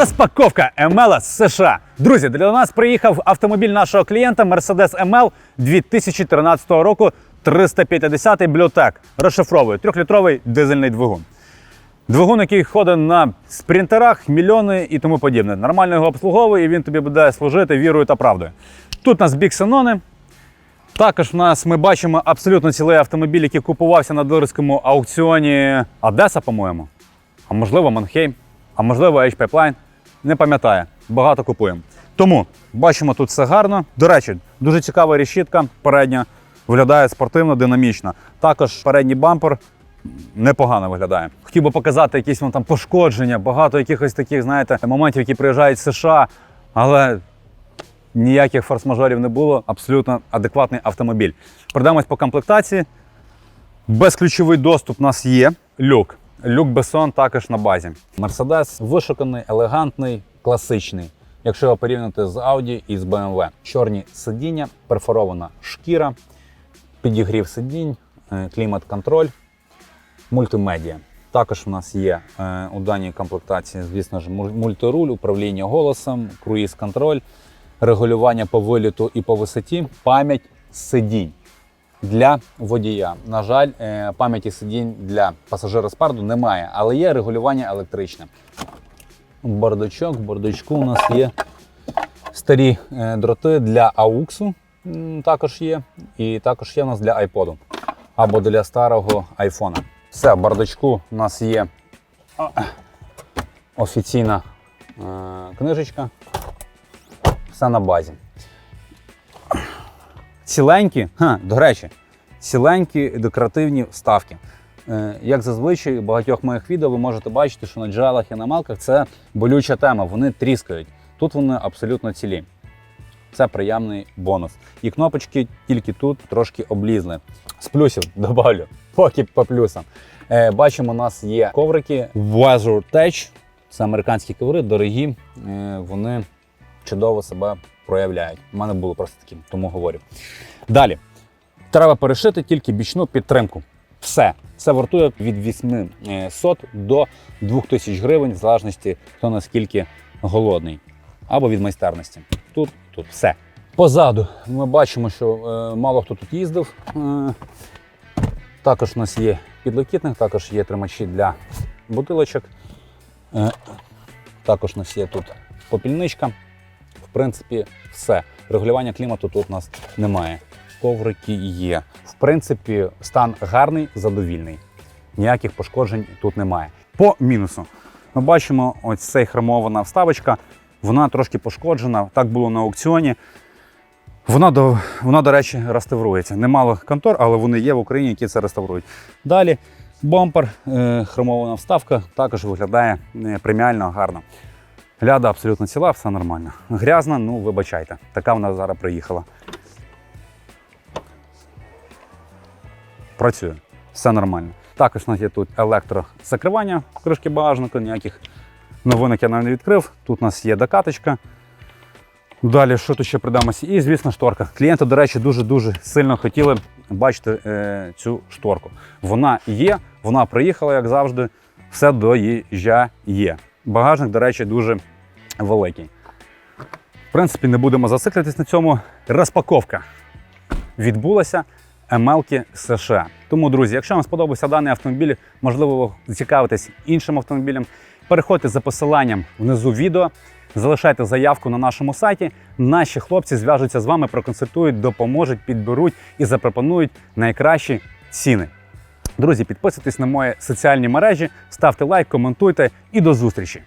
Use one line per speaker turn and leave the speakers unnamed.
Розпаковка ML з США. Друзі, для нас приїхав автомобіль нашого клієнта Mercedes ML 2013 року 350 Bluetech. Розшифровує трьохлітровий дизельний двигун. Двигун, який ходить на спринтерах, мільйони і тому подібне. Нормально його обслуговує, і він тобі буде служити вірою та правдою. Тут у нас бік біксенони. Також в нас ми бачимо абсолютно цілий автомобіль, який купувався на дилерському аукціоні Одеса, по-моєму. А можливо, Манхейм, а можливо, H-Pipeline. Не пам'ятаю. Багато купуємо. Тому бачимо тут все гарно. До речі, дуже цікава решітка передня. Виглядає спортивно, динамічно. Також передній бампер непогано виглядає. Хотів би показати якісь там пошкодження, багато якихось таких, знаєте, моментів, які приїжджають з США, але ніяких форс-мажорів не було. Абсолютно адекватний автомобіль. Пройдемось по комплектації. Безключовий доступ у нас є. Люк. Люк Бессон також на базі. Мерседес вишуканий, елегантний, класичний. Якщо його порівняти з Audi і з BMW. Чорні сидіння, перфорована шкіра, підігрів сидінь, е, клімат-контроль, мультимедіа. Також у нас є е, у даній комплектації, звісно ж, мультируль, управління голосом, круїз-контроль, регулювання по виліту і по висоті, пам'ять сидінь для водія. На жаль, е, пам'яті сидінь для пасажира спарду немає, але є регулювання електричне. Бардачок, в бардачку у нас є старі е, дроти для AUX, також є. І також є у нас для iPod або для старого айфона. Все, в бардачку у нас є офіційна е, книжечка. Все на базі. Ціленькі, ха, до речі, ціленькі декоративні вставки. Е, Як зазвичай, в багатьох моїх відео ви можете бачити, що на джерелах і на малках це болюча тема, вони тріскають. Тут вони абсолютно цілі. Це приємний бонус. І кнопочки тільки тут трошки облізли. З плюсів добавлю, поки по плюсам. Е, бачимо, у нас є коврики Weather Tech. Це американські коври, дорогі. Е, вони чудово себе проявляють. У мене було просто такі, тому говорю. Далі. Треба перешити тільки бічну підтримку. Все. Це вартує від 800 до 2000 гривень, в залежності хто наскільки голодний. Або від майстерності. Тут, тут все. Позаду ми бачимо, що е, мало хто тут їздив. Е, також у нас є підлокітник, також є тримачі для бутилочок. Е, також у нас є тут попільничка. Принципі, все. Регулювання клімату тут у нас немає. Коврики є. В принципі, стан гарний, задовільний. Ніяких пошкоджень тут немає. По мінусу. Ми бачимо, ось цей хромована вставочка. Вона трошки пошкоджена. Так було на аукціоні. Вона, до, вона, до речі, реставрується. Немало контор, але вони є в Україні, які це реставрують. Далі бампер, е, хромована вставка, також виглядає е, преміально гарно. Ляда абсолютно ціла, все нормально. Грязна, ну вибачайте. Така вона зараз приїхала. Працює, все нормально. Також у нас є тут електрозакривання кришки багажника, ніяких новинок я навіть не відкрив. Тут у нас є докаточка. Далі, що тут ще придамося? І, звісно, шторка. Клієнти, до речі, дуже-дуже сильно хотіли бачити е, цю шторку. Вона є, вона приїхала, як завжди, все доїжджає. Багажник, до речі, дуже великий. В принципі, не будемо зациклитись на цьому. Розпаковка відбулася ML США. Тому, друзі, якщо вам сподобався даний автомобіль, можливо, ви іншим автомобілем, переходьте за посиланням внизу відео, залишайте заявку на нашому сайті. Наші хлопці зв'яжуться з вами, проконсультують, допоможуть, підберуть і запропонують найкращі ціни. Друзі, підписуйтесь на мої соціальні мережі, ставте лайк, коментуйте і до зустрічі!